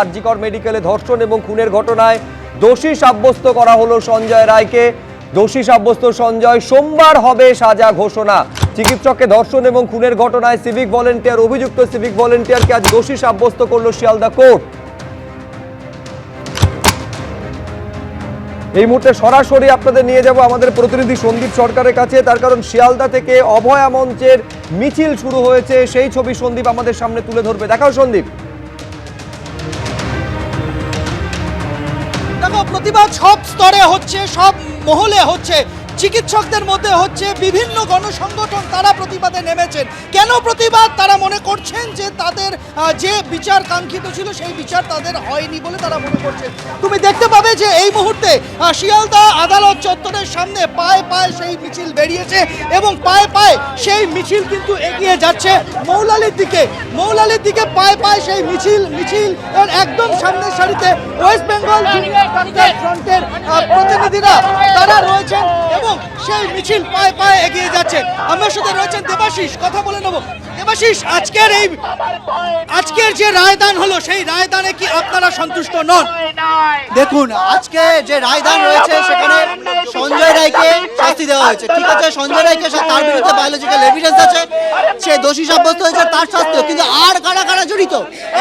আরজিকর মেডিকেলে ধর্ষণ এবং খুনের ঘটনায় দোষী সাব্যস্ত করা হলো সঞ্জয় রায়কে। দোষী সাব্যস্ত সঞ্জয় সোমবার হবে সাজা ঘোষণা। চিকিৎসককে ধর্ষণ এবং খুনের ঘটনায় সিভিক ভলেন্টিয়ার, অভিযুক্ত সিভিক ভলেন্টিয়ারকে আজ দোষী সাব্যস্ত করল শিয়ালদা কোর্ট। এই মুহূর্তে সরাসরি আপনাদের নিয়ে যাব আমাদের প্রতিনিধি সন্দীপ সরকারের কাছে। তার কারণ শিয়ালদা থেকে অভয়া মঞ্চের মিছিল শুরু হয়েছে। সেই ছবি সন্দীপ আমাদের সামনে তুলে ধরবে। দেখাও সন্দীপ। প্রতিবাদ সব স্তরে হচ্ছে সব মহলে হচ্ছে। চিকিৎসকদের মধ্যে হচ্ছে বিভিন্ন গণসংগঠন তারা প্রতিবাদে নেমেছেন। কেন প্রতিবাদ? তারা মনে করছেন যে তাদের যে বিচার কাঙ্ক্ষিত ছিল সেই বিচার তাদের হয়নি বলে তারা মনে করছেন। তুমি দেখতে পাবে যে এই মুহূর্তে শিয়ালদা আদালত চত্বরের সামনে পায়ে পায়ে সেই মিছিল বেরিয়েছে এবং পায়ে পায়ে সেই মিছিল কিন্তু এগিয়ে যাচ্ছে মৌলালির দিকে। মৌলালির দিকে পায়ে পায়ে সেই মিছিল মিছিল একদম সামনের সারিতে ওয়েস্ট বেঙ্গল ফ্রন্টের প্রতিনিধিরা তারা রয়েছেন এবং সেই মিছিল পায়ে পায়ে এগিয়ে যাচ্ছে। আমার সাথে রয়েছেন দেবাশিস, কথা বলে নেব। দেবাশিস, আজকের এই আজকের যে রায়দান হলো, সেই রায়দানে কি আপনারা সন্তুষ্ট নন? দেখুন, আজকে যে রায়দান রয়েছে, সেখানে সঞ্জয় রায়কে শাস্তি দেওয়া হয়েছে। ঠিক আছে, সঞ্জয় রায়কে তার বিরুদ্ধে বায়োলজিক্যাল এভিডেন্স আছে। সে দোষী সাব্যস্ত হয়েছে, তার শাস্তি কিন্তু আর কারা কারা জড়িত?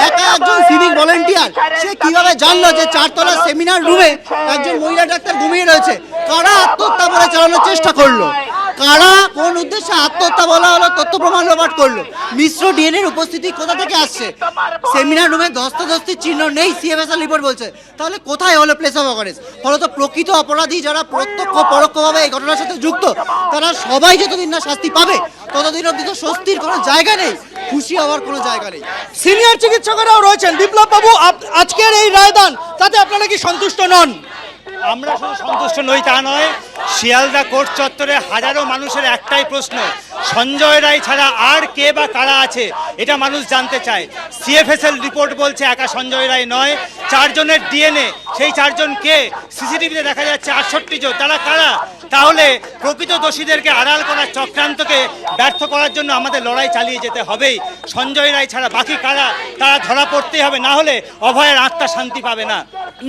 একা একজন সিভিক ভলেন্টিয়ার সে কীভাবে জানলো যে চারতলা সেমিনার রুমে একজন মহিলা ডাক্তার ঘুমিয়ে রয়েছে? কারা আত্মহত্যা বলে চালানোর চেষ্টা করল। কারা? কোন উদ্দেশ্যে আত্মহত্যা বলা হলো তথ্য প্রমাণ লোপাট করল। মিশ্র ডিএনএর উপস্থিতি কোথা থেকে আসছে? সেমিনার রুমে ধস্তাধস্তির চিহ্ন নেই সিএফএসএল রিপোর্ট বলছে। তাহলে কোথায় হলো প্লেস অফ অকারেন্স ফলত প্রকৃত অপরাধী যারা প্রত্যক্ষ পরোক্ষভাবে এই ঘটনার সাথে যুক্ত তারা সবাই যতদিন না শাস্তি পাবে ততদিন অব্দি তো স্বস্তির কোনো জায়গা নেই খুশি হওয়ার কোনো জায়গা নেই। সিনিয়র চিকিৎসকেরাও রয়েছেন। বিপ্লব বাবু আজকের এই রায়দান তাতে আপনারা কি সন্তুষ্ট নন? আমরা শুধু সন্তুষ্ট নই তা নয়, শিয়ালদা কোর্ট চত্বরে হাজারো মানুষের একটাই প্রশ্ন, সঞ্জয় রায় ছাড়া আর কে বা কারা আছে, এটা মানুষ জানতে চায়। সিএফএসএল রিপোর্ট বলছে একা সঞ্জয় রায় নয়, চারজনের ডিএনএ, সেই চারজন কে? সিসিটিভিতে দেখা যাচ্ছে আটষট্টি জন, তারা কারা? তাহলে প্রকৃত দোষীদেরকে আড়াল করার চক্রান্তকে ব্যর্থ করার জন্য আমাদের লড়াই চালিয়ে যেতে হবেই। সঞ্জয় রায় ছাড়া বাকি কারা? তারা ধরা পড়তেই হবে, না হলে অভয়ের আত্মা শান্তি পাবে না।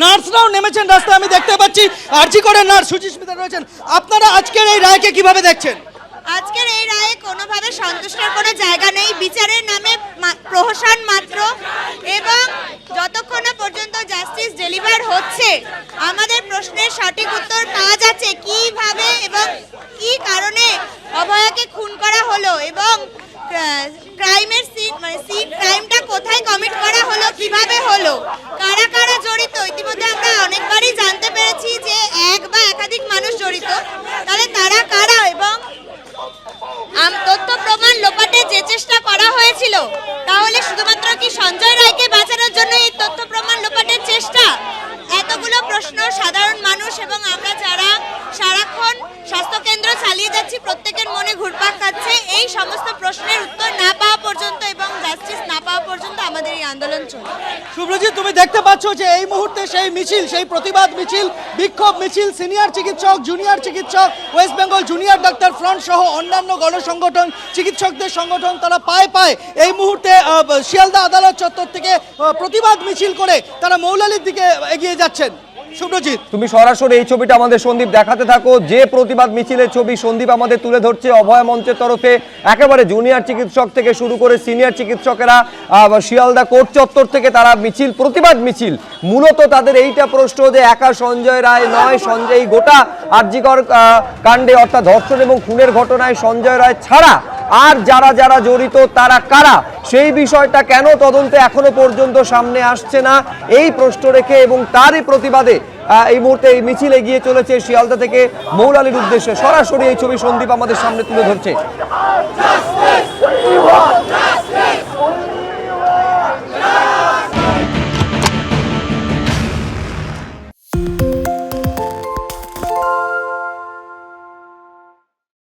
নার্সরাও নেমেছেন রাস্তায়, আমি দেখতে পাচ্ছি। আরজি করে নার্স সুচিস্মিতা রয়েছেন। আপনারা আজকের এই রায়কে কীভাবে দেখছেন? আজকের এই রায়ে কোনোভাবে সন্তুষ্টের কোনো জায়গা নেই। বিচারের নামে প্রহসন মাত্র এবং যতক্ষণ না পর্যন্ত জাস্টিস ডেলিভার হচ্ছে, আমাদের প্রশ্নের সঠিক উত্তর পাওয়া যাচ্ছে। কীভাবে এবং কি কারণে অভয়াকে খুন করা হলো এবং ক্রাইমের সিন মানে সিন ক্রাইমটা কোথায় কমিট করা হলো, কীভাবে হলো? কারা কারা জড়িত? ইতিমধ্যে আমরা অনেকবারই জানতে পেরেছি যে এক বা একাধিক মানুষ জড়িত। তাহলে তারা কারা এবং তথ্য প্রমাণ লোপাটের যে চেষ্টা করা হয়েছিল, তাহলে শুধুমাত্র কি সঞ্জয় রায়কে বাঁচানোর জন্য এই তথ্য প্রমাণ লোপাটের চেষ্টা? এতগুলো প্রশ্ন সাধারণ মানুষ এবং আমরা যারা সারাক্ষণ স্বাস্থ্যকেন্দ্র চালিয়ে যাচ্ছি, প্রত্যেকের মনে ঘুরপাক খাচ্ছে। এই সমস্ত প্রশ্নের উত্তর না পাওয়া পর্যন্ত এবং জাস্টিস না পাওয়া পর্যন্ত আমাদের এই আন্দোলন চলবে। সুব্রজিৎ, তুমি দেখতে পাচ্ছ যে এই মুহূর্তে সেই মিছিল, সেই প্রতিবাদ মিছিল, বিক্ষোভ মিছিল সিনিয়র চিকিৎসক জুনিয়র চিকিৎসক West Bengal junior doctor front সহ অন্যান্য গণসংগঠন, চিকিৎসকদের সংগঠন, তারা পায়ে পায় এই মুহূর্তে শিয়ালদা আদালত চত্বর থেকে প্রতিবাদ মিছিল করে তারা মৌলালির দিকে এগিয়ে যাচ্ছেন। সুব্রজিৎ। তুমি সরাসরি এই ছবিটা আমাদের সন্দীপ দেখাতে থাকো। যে প্রতিবাদ মিছিলের ছবি সন্দীপ আমাদের তুলে ধরছে অভয় মঞ্চের তরফে একেবারে জুনিয়র চিকিৎসক থেকে শুরু করে সিনিয়র চিকিৎসকেরা শিয়ালদা কোর্ট চত্বর থেকে তারা মিছিল প্রতিবাদ মিছিল। মূলত তাদের এইটা প্রশ্ন যে একা সঞ্জয় রায় নয় সঞ্জয় গোটা আরজিকর আহ, কাণ্ডে অর্থাৎ ধর্ষণ এবং খুনের ঘটনায় সঞ্জয় রায় ছাড়া আর যারা যারা জড়িত, তারা কারা? সেই বিষয়টা কেন তদন্তে এখনও পর্যন্ত সামনে আসছে না? এই প্রশ্ন রেখে এবং তারই প্রতিবাদে এই মুহূর্তে এই মিছিল এগিয়ে চলেছে শিয়ালদা থেকে মৌলালির উদ্দেশ্যে। সরাসরি এই ছবি সন্দীপ আমাদের সামনে তুলে ধরছে।